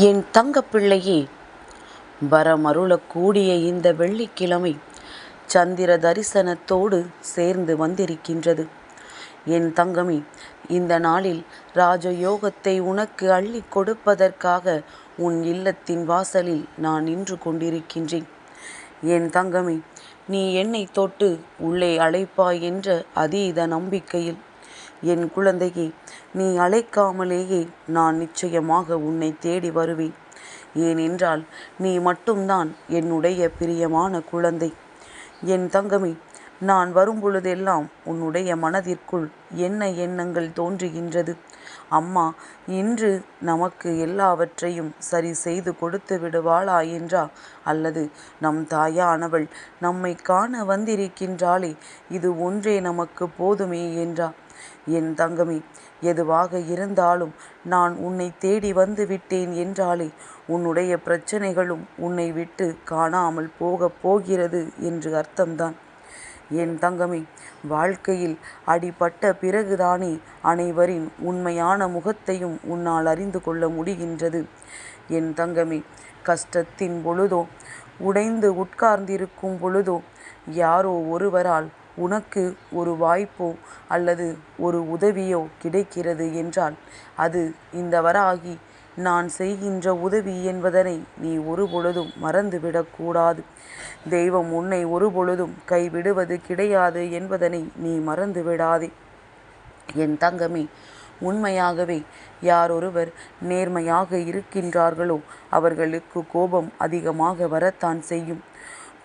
என் தங்கப்பிள்ளையே வரமருளக்கூடிய இந்த வெள்ளிக்கிழமை சந்திர தரிசனத்தோடு சேர்ந்து வந்திருக்கின்றது. என் தங்கமே இந்த நாளில் ராஜயோகத்தை உனக்கு அள்ளிக் கொடுப்பதற்காக உன் இல்லத்தின் வாசலில் நான் நின்று கொண்டிருக்கின்றேன். என் தங்கமே நீ என்னை தொட்டு உள்ளே அழைப்பாய் என்ற அதீத நம்பிக்கையில் என் குழந்தையை நீ அழைக்காமலேயே நான் நிச்சயமாக உன்னை தேடி வருவேன். ஏனென்றால் நீ மட்டும்தான் என்னுடைய பிரியமான குழந்தை. என் தங்கமே நான் வரும்பொழுதெல்லாம் உன்னுடைய மனதிற்குள் என்ன எண்ணங்கள் தோன்றுகின்றது? அம்மா இன்று நமக்கு எல்லாவற்றையும் சரி செய்து கொடுத்து விடுவாளா என்றா? அல்லது நம் தாயானவள் நம்மை காண வந்திருக்கின்றாளே இது ஒன்றே நமக்கு போதுமே என்றா? என் தங்கமே எதுவாக இருந்தாலும் நான் உன்னை தேடி வந்து விட்டேன் என்றாலே உன்னுடைய பிரச்சனைகளும் உன்னை விட்டு காணாமல் போகப் போகிறது என்று அர்த்தம்தான். என் தங்கமே வாழ்க்கையில் அடிபட்ட பிறகுதானே அனைவரின் உண்மையான முகத்தையும் உன்னால் அறிந்து கொள்ள முடிகின்றது. என் தங்கமே கஷ்டத்தின் பொழுதோ உடைந்து உட்கார்ந்திருக்கும் பொழுதோ யாரோ ஒருவரால் உனக்கு ஒரு வாய்ப்போ அல்லது ஒரு உதவியோ கிடைக்கிறது என்றால் அது இந்த வராகி நான் செய்கின்ற உதவி என்பதனை நீ ஒருபொழுதும் மறந்துவிடக்கூடாது தெய்வம் உன்னை ஒருபொழுதும் கைவிடுவது கிடையாது என்பதனை நீ மறந்து விடாதே என் தங்கமே உண்மையாகவே யாரொருவர் நேர்மையாக இருக்கின்றார்களோ அவர்களுக்கு கோபம் அதிகமாக வரத்தான் செய்யும்.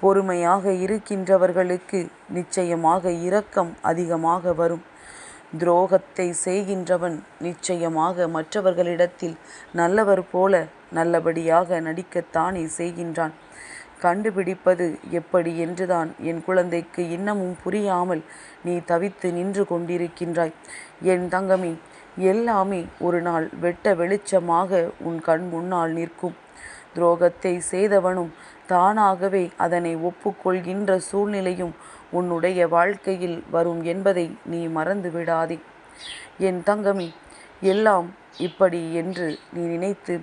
பொறுமையாக இருக்கின்றவர்களுக்கு நிச்சயமாக இரக்கம் அதிகமாக வரும். துரோகத்தை செய்கின்றவன் நிச்சயமாக மற்றவர்களிடத்தில் நல்லவர் போல நல்லபடியாக நடிக்கத்தானே செய்கின்றான். கண்டுபிடிப்பது எப்படி என்றுதான் என் குழந்தைக்கு இன்னமும் புரியாமல் நீ தவித்து நின்று கொண்டிருக்கின்றாய். என் தங்கமே எல்லாமே ஒரு நாள் வெட்ட வெளிச்சமாக உன் கண் முன்னால் நிற்கும். துரோகத்தை செய்தவனும் தானாகவே அதனை ஒப்புக்கொள்கின்ற சூழ்நிலையும் உன்னுடைய வாழ்க்கையில் வரும் என்பதை நீ மறந்து விடாதே. என் தங்கமி எல்லாம் இப்படி என்று நீ நினைத்து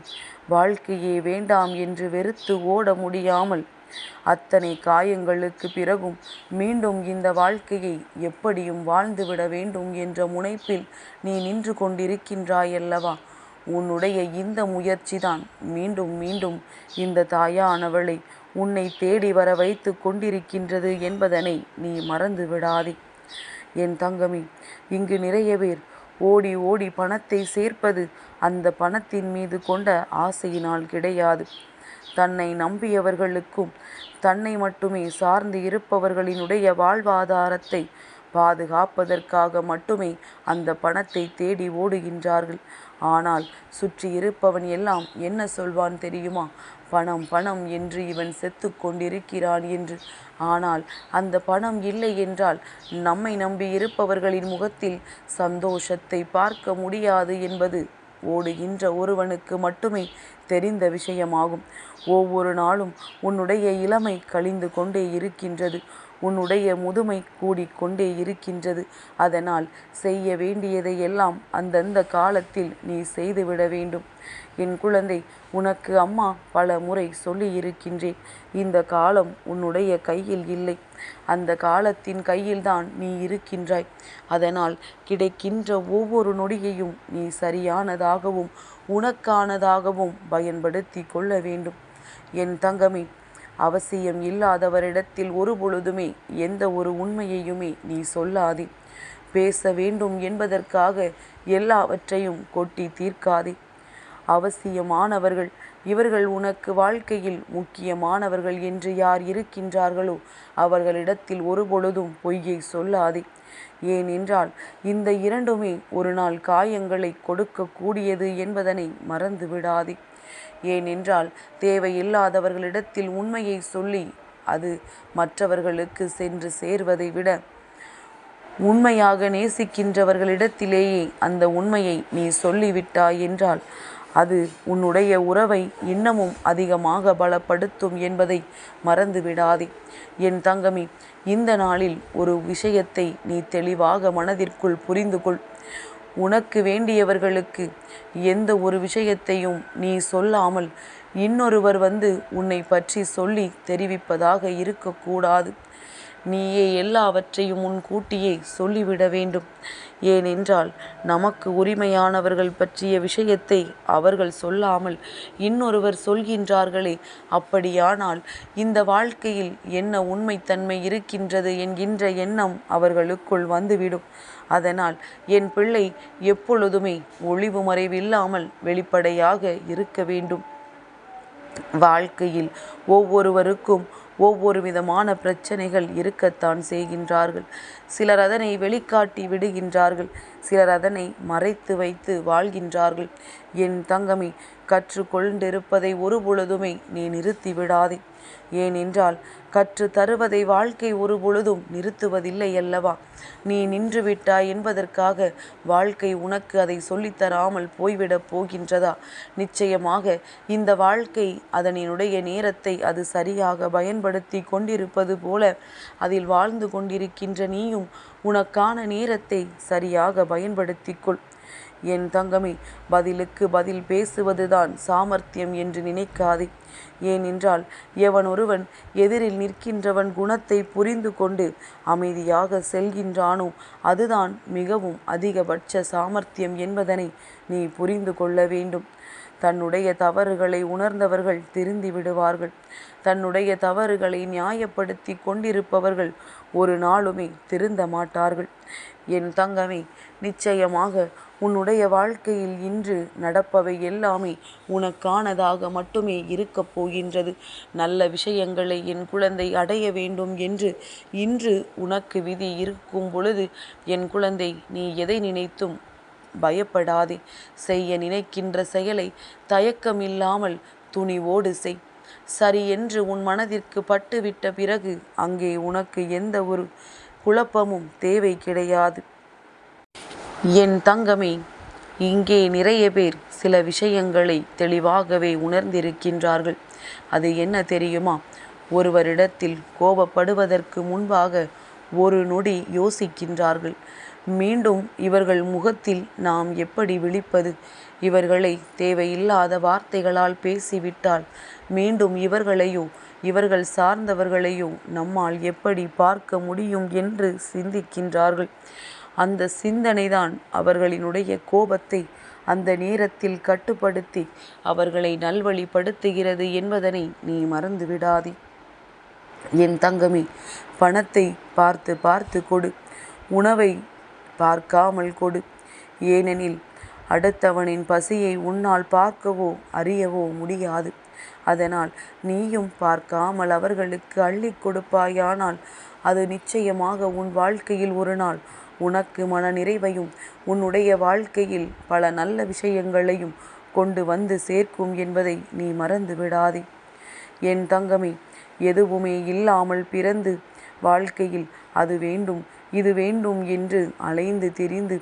வாழ்க்கையே வேண்டாம் என்று வெறுத்து ஓட முடியாமல் அத்தனை காயங்களுக்கு பிறகும் மீண்டும் இந்த வாழ்க்கையை எப்படியும் வாழ்ந்துவிட வேண்டும் என்ற முனைப்பில் நீ நின்று கொண்டிருக்கின்றாயல்லவா? உன்னுடைய இந்த முயற்சிதான். மீண்டும் மீண்டும் இந்த தாயானவளை உன்னை தேடி வர வைத்து கொண்டிருக்கின்றது என்பதனை நீ மறந்து விடாதே என் தங்கமி இங்கு நிறைய பேர் ஓடி ஓடி பணத்தை சேர்ப்பது அந்த பணத்தின் மீது கொண்ட ஆசையினால் கிடையாது. தன்னை நம்பியவர்களுக்கும் தன்னை மட்டுமே சார்ந்து இருப்பவர்களினுடைய வாழ்வாதாரத்தை பாதுகாப்பதற்காக மட்டுமே அந்த பணத்தை தேடி ஓடுகின்றார்கள். ஆனால் சுற்றி இருப்பவன் எல்லாம் என்ன சொல்வான் தெரியுமா? பணம் பணம் என்று இவன் செத்து கொண்டிருக்கிறான் என்று. ஆனால் அந்த பணம் இல்லை என்றால் நம்மை நம்பி இருப்பவர்களின் முகத்தில் சந்தோஷத்தை பார்க்க முடியாது என்பது ஓடுகின்ற ஒருவனுக்கு மட்டுமே தெரிந்த விஷயமாகும். ஒவ்வொரு நாளும் உன்னுடைய இளமை கழிந்து கொண்டே இருக்கின்றது. உன்னுடைய முதுமை கூடிக்கொண்டே இருக்கின்றது. அதனால் செய்ய வேண்டியதை எல்லாம் அந்தந்த காலத்தில் நீ செய்துவிட வேண்டும். என் குழந்தை உனக்கு அம்மா பல முறை சொல்லி இருக்கின்றேன் இந்த காலம் உன்னுடைய கையில் இல்லை. அந்த காலத்தின் கையில்தான் நீ இருக்கின்றாய். அதனால் கிடைக்கின்ற ஒவ்வொரு நொடியையும் நீ சரியானதாகவும் உனக்கானதாகவும் பயன்படுத்தி கொள்ள வேண்டும். என் தங்கமே அவசியம் இல்லாதவரிடத்தில் ஒரு பொழுதுமே எந்த ஒரு உண்மையையுமே நீ சொல்லாதே. பேச வேண்டும் என்பதற்காக எல்லாவற்றையும் கொட்டி தீர்க்காதே. அவசியமானவர்கள் இவர்கள் உனக்கு வாழ்க்கையில் முக்கியமானவர்கள் என்று யார் இருக்கின்றார்களோ அவர்களிடத்தில் ஒரு பொழுதும் பொய்யை சொல்லாதே. ஏனென்றால் இந்த இரண்டுமே ஒரு நாள் காயங்களை கொடுக்கக்கூடியது என்பதனை மறந்து விடாதே. ஏனென்றால் தேவையில்லாதவர்களிடத்தில் உண்மையை சொல்லி அது மற்றவர்களுக்கு சென்று சேர்வதை விட உண்மையாக நேசிக்கின்றவர்களிடத்திலேயே அந்த உண்மையை நீ சொல்லிவிட்டாய் என்றால் அது உன்னுடைய உறவை இன்னமும் அதிகமாக பலப்படுத்தும் என்பதை மறந்து விடாதே என் தங்கமி இந்த நாளில் ஒரு விஷயத்தை நீ தெளிவாக மனதிற்குள் புரிந்து கொள் உனக்கு வேண்டியவர்களுக்கு எந்த ஒரு விஷயத்தையும் நீ சொல்லாமல் இன்னொருவர் வந்து உன்னை பற்றி சொல்லி தெரிவிப்பதாக இருக்கக்கூடாது. நீயே எல்லாவற்றையும் முன்கூட்டியே சொல்லிவிட வேண்டும். ஏனென்றால் நமக்கு உரிமையானவர்கள் பற்றிய விஷயத்தை அவர்கள் சொல்லாமல் இன்னொருவர் சொல்கின்றார்களே. அப்படியானால் இந்த வாழ்க்கையில் என்ன உண்மைத்தன்மை இருக்கின்றது என்கின்ற எண்ணம் அவர்களுக்குள் வந்துவிடும். அதனால் என் பிள்ளை எப்பொழுதுமே ஒளிவு மறைவில்லாமல் வெளிப்படையாக இருக்க வேண்டும். வாழ்க்கையில் ஒவ்வொருவருக்கும் ஒவ்வொரு விதமான பிரச்சனைகள் இருக்கத்தான் செய்கின்றார்கள். சிலர் அதனை வெளிக்காட்டி விடுகின்றார்கள் சிலர் அதனை மறைத்து வைத்து வாழ்கின்றார்கள். என் தங்கமே கற்றுக்கொண்டிருப்பதை ஒரு பொழுதுமே நீ நிறுத்தி விடாதே. ஏனென்றால் கற்று தருவதை வாழ்க்கை ஒரு பொழுதும் நிறுத்துவதில்லை அல்லவா? நீ நின்று விட்டாய் என்பதற்காக வாழ்க்கை உனக்கு அதை சொல்லித்தராமல் போய்விடப் போகின்றதா? நிச்சயமாக இந்த வாழ்க்கை அதனினுடைய நேரத்தை அது சரியாக பயன்படுத்தி கொண்டிருப்பது போல அதில் வாழ்ந்து கொண்டிருக்கின்ற நீயும் உனக்கான நேரத்தை சரியாக பயன்படுத்திக்கொள். என் தங்கமே பதிலுக்கு பதில் பேசுவதுதான் சாமர்த்தியம் என்று நினைக்காதே. ஏனென்றால் எவன் ஒருவன் எதிரில் நிற்கின்றவன் குணத்தை புரிந்து கொண்டு அமைதியாக செல்கின்றானோ அதுதான் மிகவும் அதிகபட்ச சாமர்த்தியம் என்பதனை நீ புரிந்து கொள்ள வேண்டும். தன்னுடைய தவறுகளை உணர்ந்தவர்கள் திருந்தி விடுவார்கள். தன்னுடைய தவறுகளை நியாயப்படுத்தி கொண்டிருப்பவர்கள் ஒரு நாளுமே திருந்த மாட்டார்கள். என் தங்கமே நிச்சயமாக உன்னுடைய வாழ்க்கையில் இன்று நடப்பவை எல்லாமே உனக்கானதாக மட்டுமே இருக்கப் போகின்றது. நல்ல விஷயங்களை என் குழந்தை அடைய வேண்டும் என்று இன்று உனக்கு விதி இருக்கும் பொழுது என் குழந்தை நீ எதை நினைத்தும் பயப்படாதே. செய்ய நினைக்கின்ற செயலை தயக்கமில்லாமல் துணிவோடு செய். சரி என்று உன் மனதிற்கு பட்டுவிட்ட பிறகு அங்கே உனக்கு எந்த ஒரு குழப்பமும் தேவை கிடையாது. என் தங்கமே இங்கே நிறைய பேர் சில விஷயங்களை தெளிவாகவே உணர்ந்திருக்கின்றார்கள். அது என்ன தெரியுமா? ஒருவரிடத்தில் கோபப்படுவதற்கு முன்பாக ஒரு நொடி யோசிக்கின்றார்கள். மீண்டும் இவர்கள் முகத்தில் நாம் எப்படி விழிப்பது? இவர்களை தேவையில்லாத வார்த்தைகளால் பேசிவிட்டால் மீண்டும் இவர்களையோ இவர்கள் சார்ந்தவர்களையோ நம்மால் எப்படி பார்க்க முடியும் என்று சிந்திக்கின்றார்கள். அந்த சிந்தனைதான் அவர்களினுடைய கோபத்தை அந்த நேரத்தில் கட்டுப்படுத்தி அவர்களை நல்வழிப்படுத்துகிறது என்பதனை நீ மறந்து விடாதே என் தங்கமே பணத்தை பார்த்து பார்த்து கொடு. உணவை பார்க்காமல் கொடு. ஏனெனில் அடுத்தவனின் பசியை உன்னால் பார்க்கவோ அறியவோ முடியாது. அதனால் நீயும் பார்க்காமல் அவர்களுக்கு அள்ளி கொடுப்பாயானால் அது நிச்சயமாக உன் வாழ்க்கையில் ஒரு நாள் உனக்கு மன நிறைவையும் உன்னுடைய வாழ்க்கையில் பல நல்ல விஷயங்களையும் கொண்டு வந்து சேர்க்கும் என்பதை நீ மறந்து விடாதே. என் தங்கமே எதுவுமே இல்லாமல் பிறந்து வாழ்க்கையில் அது வேண்டும். இது வேண்டும் என்று அலைந்து திரிந்து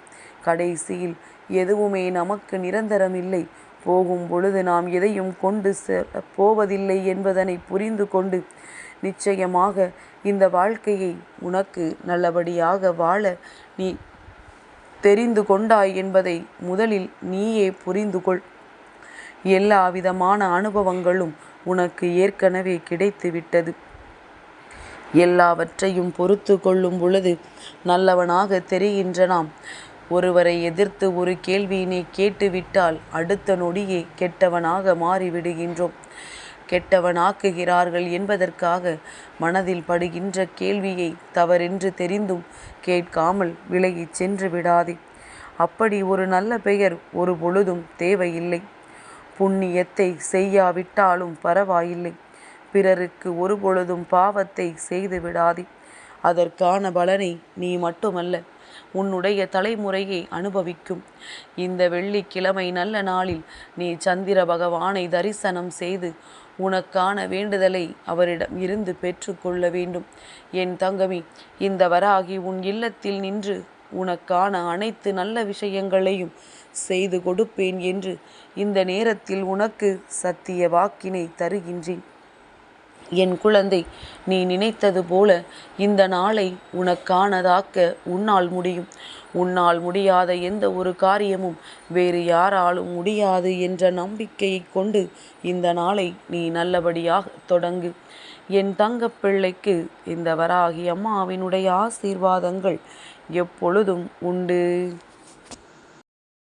கடைசியில் எதுவுமே நமக்கு நிரந்தரமில்லை. போகும் பொழுது நாம் எதையும் கொண்டு போவதில்லை என்பதனை புரிந்து கொண்டு நிச்சயமாக இந்த வாழ்க்கையை உனக்கு நல்லபடியாக வாழ நீ தெரிந்து கொண்டாய் என்பதை முதலில் நீயே புரிந்து கொள். எல்லா விதமான அனுபவங்களும் உனக்கு ஏற்கனவே கிடைத்துவிட்டது. எல்லாவற்றையும் பொறுத்து கொள்ளும் பொழுது நல்லவனாக தெரிகின்ற நாம் ஒருவரை எதிர்த்து ஒரு கேள்வியினை கேட்டுவிட்டால் அடுத்த நொடியே கெட்டவனாக மாறிவிடுகின்றோம். கெட்டவனாக்குகிறார்கள் என்பதற்காக மனதில் படுகின்ற கேள்வியை தவறென்று தெரிந்தும் கேட்காமல் விலகிச் சென்று விடாதே. அப்படி ஒரு நல்ல பெயர் ஒரு பொழுதும் தேவையில்லை. புண்ணியத்தை செய்யாவிட்டாலும் பரவாயில்லை. பிறருக்கு ஒருபொழுதும் பாவத்தை செய்து விடாதே. அதற்கான பலனை நீ மட்டுமல்ல உன்னுடைய தலைமுறையை அனுபவிக்கும். இந்த வெள்ளிக்கிழமை நல்ல நாளில் நீ சந்திர பகவானை தரிசனம் செய்து உனக்கான வேண்டுதலை அவரிடம் இருந்து பெற்றுக்கொள்ள வேண்டும். என் தங்கமி இந்த வராகி உன் இல்லத்தில் நின்று உனக்கான அனைத்து நல்ல விஷயங்களையும் செய்து கொடுப்பேன் என்று இந்த நேரத்தில் உனக்கு சத்திய வாக்கினை தருகின்றேன். என் குழந்தை நீ நினைத்தது போல இந்த நாளை உனக்கானதாக்க உன்னால் முடியும். உன்னால் முடியாத எந்த ஒரு காரியமும் வேறு யாராலும் முடியாது என்ற நம்பிக்கையை கொண்டு இந்த நாளை நீ நல்லபடியாக தொடங்கு. என் தங்க பிள்ளைக்கு இந்த வராகி அம்மாவினுடைய ஆசீர்வாதங்கள் எப்பொழுதும் உண்டு.